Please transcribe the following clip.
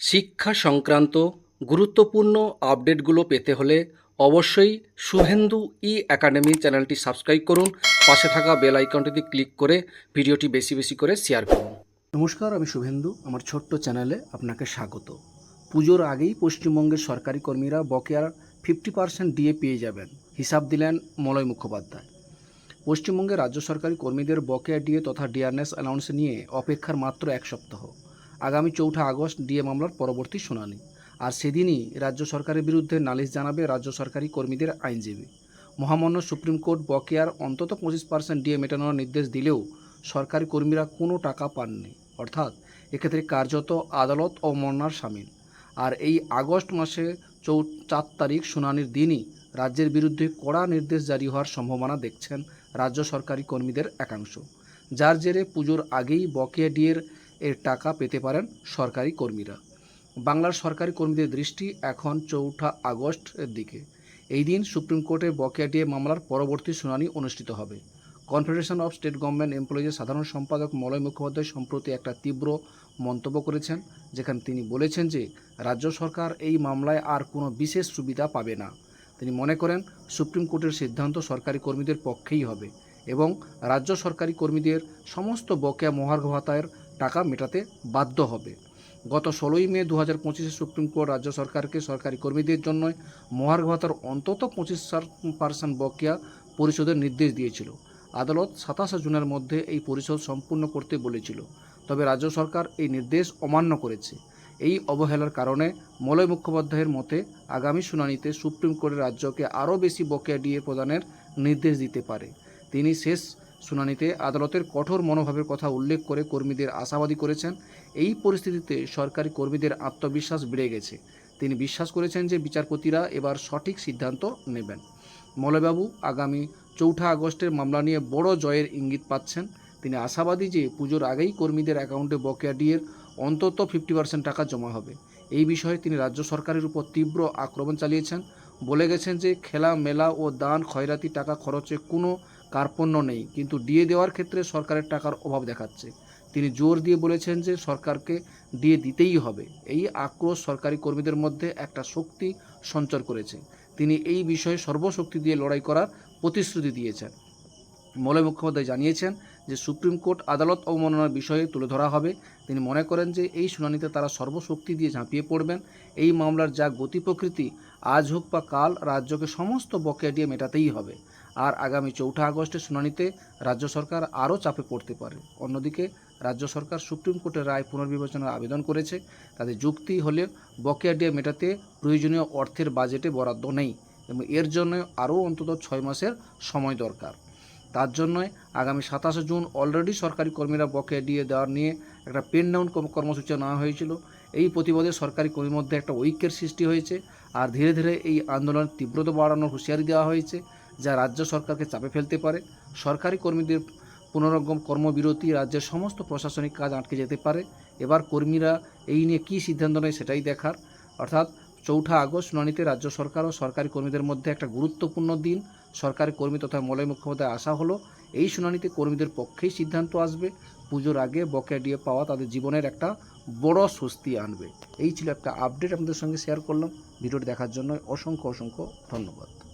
শিক্ষা সংক্রান্ত গুরুত্বপূর্ণ আপডেটগুলো পেতে হলে অবশ্যই শুভেন্দু ই একাডেমি চ্যানেলটি সাবস্ক্রাইব করুন। পাশে থাকা বেল আইকনটিতে ক্লিক করে ভিডিওটি বেশি বেশি করে শেয়ার করুন। নমস্কার, আমি শুভেন্দু। আমার ছোট্ট চ্যানেলে আপনাকে স্বাগত। পুজোর আগেই পশ্চিমবঙ্গের সরকারি কর্মীরা বকেয়ার ফিফটি পার্সেন্ট ডিএ পেয়ে যাবেন, হিসাব দিলেন মলয় মুখোপাধ্যায়। পশ্চিমবঙ্গে রাজ্য সরকারি কর্মীদের বকেয়া ডিএ তথা ডিআরএস অ্যালাউন্স নিয়ে অপেক্ষার মাত্র এক সপ্তাহ। আগামী চৌঠা আগস্ট ডিএ মামলার পরবর্তী শুনানি। আর সেদিনই রাজ্য সরকারের বিরুদ্ধে নালিশ জানাবে রাজ্য সরকারি কর্মীদের আইনজীবী। মহামান্য সুপ্রিম কোর্ট বকেয়ার অন্তত পঁচিশ পার্সেন্ট ডিএ মেটানোর নির্দেশ দিলেও সরকারি কর্মীরা কোনো টাকা পাননি। অর্থাৎ এক্ষেত্রে কার্যত আদালত অবমাননার সামিল। আর এই আগস্ট মাসে চৌ চার তারিখ শুনানির দিনই রাজ্যের বিরুদ্ধে কড়া নির্দেশ জারি হওয়ার সম্ভাবনা দেখছেন রাজ্য সরকারি কর্মীদের একাংশ। যার জেরে পুজোর আগেই বকেয়া ডিএর এর টাকা পেতে পারেন সরকারি কর্মীরা। বাংলার সরকারি কর্মীদের দৃষ্টি এখন চৌঠা আগস্টের দিকে। এই দিন সুপ্রিম কোর্টে বকেয়া ডিএ মামলার পরবর্তী শুনানি অনুষ্ঠিত হবে। কনফেডারেশন অফ স্টেট গভর্নমেন্ট এমপ্লয়িজের সাধারণ সম্পাদক মলয় মুখোপাধ্যায় সম্প্রতি একটা তীব্র মন্তব্য করেছেন, যেখানে তিনি বলেছেন যে, রাজ্য সরকার এই মামলায় আর কোনো বিশেষ সুবিধা পাবে না। তিনি মনে করেন, সুপ্রিম কোর্টের সিদ্ধান্ত সরকারি কর্মীদের পক্ষেই হবে এবং রাজ্য সরকারি কর্মীদের সমস্ত বকেয়া মহার্ঘ ভাতায়ের টাকা মেটাতে বাধ্য হবে। গত ষোলোই মে দু হাজার পঁচিশে সুপ্রিম কোর্ট রাজ্য সরকারকে সরকারি কর্মীদের জন্য মহার্ঘ ভাতার অন্তত পঁচিশ পার্সেন্ট বকেয়া পরিশোধের নির্দেশ দিয়েছিল। আদালত সাতাশে জুনের মধ্যে এই পরিশোধ সম্পূর্ণ করতে বলেছিল। তবে রাজ্য সরকার এই নির্দেশ অমান্য করেছে। এই অবহেলার কারণে মলয় মুখোপাধ্যায়ের মতে আগামী শুনানিতে সুপ্রিম কোর্টের রাজ্যকে আরও বেশি বকেয়া ডিএ প্রদানের নির্দেশ দিতে পারে। তিনি শেষ শুনানিতে আদালতের কঠোর মনোভাবের কথা উল্লেখ করে কর্মীদের আশাবাদী করেছেন। এই পরিস্থিতিতে সরকারি কর্মীদের আত্মবিশ্বাস বেড়ে গেছে। তিনি বিশ্বাস করেছেন যে বিচারপতিরা এবার সঠিক সিদ্ধান্ত নেবেন। মলয়বাবু আগামী চৌঠা আগস্টের মামলা নিয়ে বড় জয়ের ইঙ্গিত পাচ্ছেন। তিনি আশাবাদী যে পুজোর আগেই কর্মীদের অ্যাকাউন্টে বকেয়া ডিয়ের অন্তত ফিফটি পার্সেন্ট টাকা জমা হবে। এই বিষয়ে তিনি রাজ্য সরকারের উপর তীব্র আক্রমণ চালিয়েছেন। বলে গেছেন যে খেলা মেলা ও দান খয়রাতি টাকা খরচে কোনো কার্পণ্য নেই, কিন্তু ডিএ দেওয়ার ক্ষেত্রে সরকারের টাকার অভাব দেখাচ্ছে। তিনি জোর দিয়ে বলেছেন যে সরকারকে ডিএ দিতেই হবে। এই আক্রোশ সরকারি কর্মীদের মধ্যে একটা শক্তি সঞ্চার করেছে। তিনি এই বিষয়ে সর্বশক্তি দিয়ে লড়াই করার প্রতিশ্রুতি দিয়েছেন। মলয় মুখোপাধ্যায় জানিয়েছেন যে সুপ্রিম কোর্ট আদালত অবমাননার বিষয়ে তুলে ধরা হবে। তিনি মনে করেন যে এই শুনানিতে তারা সর্বশক্তি দিয়ে ঝাঁপিয়ে পড়বেন। এই মামলার যা গতি প্রকৃতি, আজ হোক বা কাল, রাজ্যকে সমস্ত বকেয়া দিয়ে মেটাতেই হবে। আর আগামী চৌঠা আগস্টের শুনানিতে রাজ্য সরকার আরও চাপে পড়তে পারে। অন্যদিকে, রাজ্য সরকার সুপ্রিম কোর্টের রায় পুনর্বিবেচনার আবেদন করেছে। তাদের যুক্তি হলে বকেয়া ডিএ মেটাতে প্রয়োজনীয় অর্থের বাজেটে বরাদ্দ নেই এবং এর জন্য আরও অন্তত ছয় মাসের সময় দরকার। তার জন্যই আগামী সাতাশে জুন অলরেডি সরকারি কর্মীরা বকেয়া দিয়ে দেওয়ার নিয়ে একটা পেন ডাউন কর্মসূচি নেওয়া হয়েছিল। এই প্রতিবাদে সরকারি কর্মীর মধ্যে একটা ঐক্যের সৃষ্টি হয়েছে আর ধীরে ধীরে এই আন্দোলনের তীব্রতা বাড়ানোর হুঁশিয়ারি দেওয়া হয়েছে। যা রাজ্য সরকারকে চাপে ফেলতে পারে। সরকারি কর্মীদের পুনরগম কর্মবিরতি রাজ্যের সমস্ত প্রশাসনিক কাজ আটকে যেতে পারে। এবার কর্মীরা এই নিয়ে কী সিদ্ধান্ত নেয় সেটাই দেখার। অর্থাৎ চৌঠা আগস্ট শুনানিতে রাজ্য সরকার ও সরকারি কর্মীদের মধ্যে একটা গুরুত্বপূর্ণ দিন। সরকারি কর্মী তথা মলয় মুখোপাধ্যায় আশা হলো, এই শুনানিতে কর্মীদের পক্ষেই সিদ্ধান্ত আসবে। পুজোর আগে বকেয়া দিয়ে পাওয়া তাদের জীবনের একটা বড় স্বস্তি আনবে। এই ছিল একটা আপডেট আপনাদের সঙ্গে শেয়ার করলাম। ভিডিওটি দেখার জন্য অসংখ্য অসংখ্য ধন্যবাদ।